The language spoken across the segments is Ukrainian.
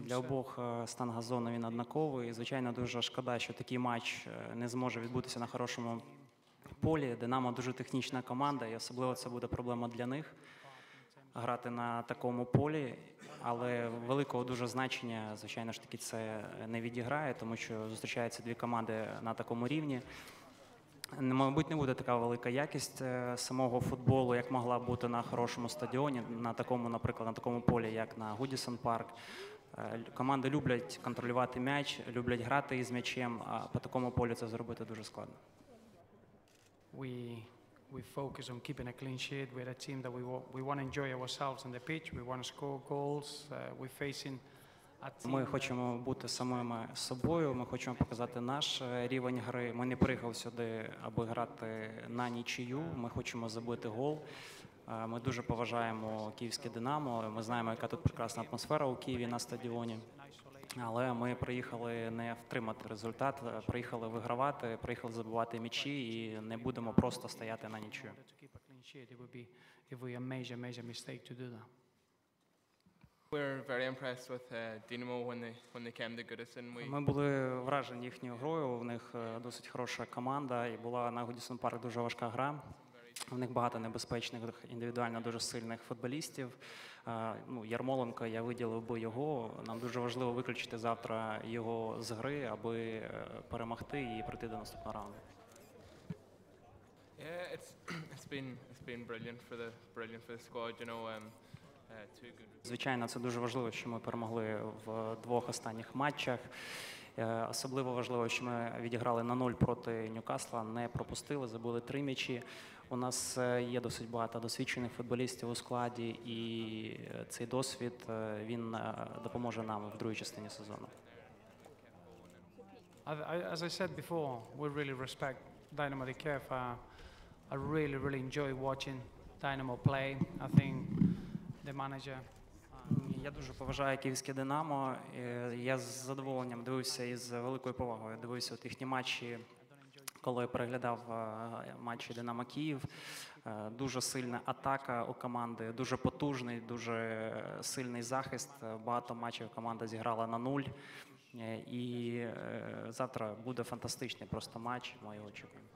Для concern. обох е, стан газону він однаковий. Звичайно, дуже шкода, що такий матч е, не зможе відбутися на хорошому полі. Динамо дуже технічна команда, і особливо це буде проблема для них грати на такому полі. Але великого дуже значення, звичайно ж таки, це не відіграє, тому що зустрічаються дві команди на такому рівні. Мабуть, не буде така велика якість е, самого футболу, як могла бути на хорошому стадіоні, на такому, наприклад, на такому полі, як на Гудісон Парк. Е, Команди люблять контролювати м'яч, люблять грати із м'ячем, а по такому полю це зробити дуже складно. We, we focus on keeping a clean sheet. We're a team that we, we want to enjoy ourselves on the pitch. We want to score goals. Uh, we're facing Ми хочемо бути самими собою. Ми хочемо показати наш е, рівень гри. Ми не приїхали сюди, аби грати на нічию. Ми хочемо забити гол. Е, Ми дуже поважаємо київське Динамо. Ми знаємо, яка тут прекрасна атмосфера у Києві на стадіоні. Але ми приїхали не втримати результат, е, приїхали вигравати, приїхали забивати м'ячі і не будемо просто стояти на нічию. Ми були вражені їхньою грою. У них е, досить хороша команда, і була на Гудісон Парк дуже важка гра. У них багато небезпечних індивідуально дуже сильних футболістів. Е, Ну, Ярмоленко, я виділив би його. Нам дуже важливо виключити завтра його з гри, аби е, перемогти і прийти до наступного раунду. yeah, it's it's been it's been brilliant for the brilliant for the squad. You know, um, uh. Звичайно, це дуже важливо, що ми перемогли в двох останніх матчах. Е, Особливо важливо, що ми відіграли на нуль проти Ньюкасла, не пропустили, забули три м'ячі. У нас е, є досить багато досвідчених футболістів у складі, і е, цей досвід він допоможе нам в другій частині сезону. As I said before, we really respect Dynamo Kiev. I really, really enjoy watching Dynamo play. I think the manager. Я дуже поважаю київське Динамо. Я з задоволенням дивився і з великою повагою. Дивився от їхні матчі, коли переглядав е, матчі Динамо Київ. Е, Дуже сильна атака у команди, дуже потужний, дуже сильний захист. Багато матчів команда зіграла на нуль. Е, І завтра буде фантастичний просто матч. Ми його очікуємо.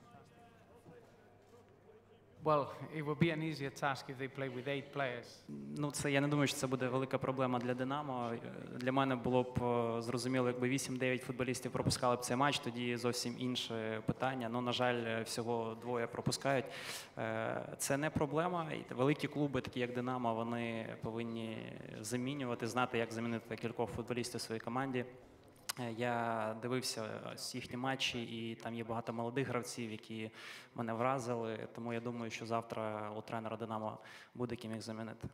Well, it would be an easier task if they play with eight players. Ну, це я не думаю, що це буде велика проблема для Динамо. Е, Для мене було б е, зрозуміло, якби 8-9 футболістів пропускали б цей матч, тоді зовсім інше питання. Ну, на жаль, е, всього двоє пропускають. Це не проблема. Великі клуби, такі як Динамо, вони повинні замінювати, знати, як замінити кількох футболістів в своїй команді. Е, Я дивився ось їхні матчі, і там є багато молодих гравців, які мене вразили. Тому я думаю, що завтра у тренера Динамо буде ким їх замінити.